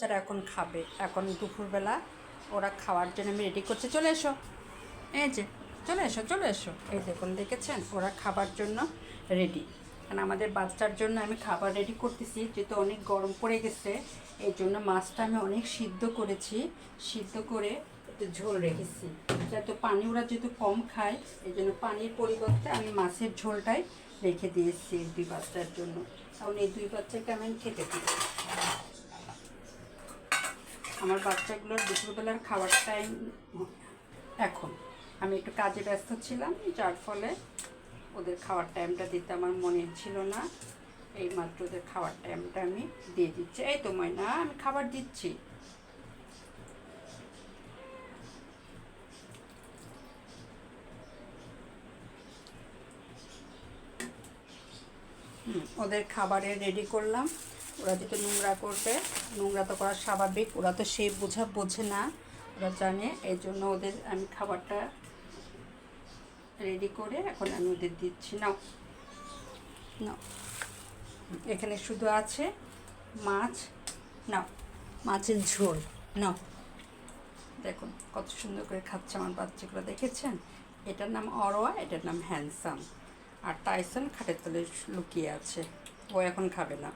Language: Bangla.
বাচ্চারা এখন খাবে। এখন দুপুরবেলা ওরা খাওয়ার জন্য আমি রেডি করছি। চলে এসো। এই যে, চলে এসো চলে এসো। এই দেখুন, দেখেছেন? ওরা খাবার জন্য রেডি কারণ আমাদের বাচ্চার জন্য আমি খাবার রেডি করতেছি, যেহেতু অনেক গরম পড়ে গেছে, এই জন্য মাছটা আমি অনেক সিদ্ধ করেছি। সিদ্ধ করে একটু ঝোল রেখেছি। যাতে পানি ওরা যেহেতু কম খায়, এই জন্য পানির পরিবর্তে আমি মাছের ঝোলটাই রেখে দিয়েছি দুই বাচ্চার জন্য। কারণ এই দুই বাচ্চাকে আমি খেতে দিই। আমার বাচ্চাগুলোর দুপুরবেলার খাওয়ার টাইম এখন। আমি একটু কাজে ব্যস্ত ছিলাম, যার ফলে ওদের খাওয়ার টাইমটা দিতে আমার মনে ছিল না। এই মাত্র ওদের খাওয়ার টাইমটা আমি দিয়ে দিচ্ছি। এই তো ময়না, আমি খাবার দিচ্ছি। ওদের খাবারে রেডি করলাম। ওরা যেহেতু নোংরা করবে, নোংরা তো করা স্বাভাবিক, ওরা তো সেই বোঝা বোঝে না, ওরা জানে, এই জন্য ওদের আমি খাবারটা রেডি করে এখন আমি ওদের দিচ্ছি। নাও। নাও। এখানে শুধু আছে মাছ। নাও, মাছের ঝোল। নাও। দেখুন কত সুন্দর করে খাচ্ছে আমার বাচ্চাগুলো, দেখেছেন? এটার নাম অরোয়া, এটার নাম হ্যান্ডসাম। আর টাইসন খাটের তলে লুকিয়ে আছে। ও এখন খাবে না।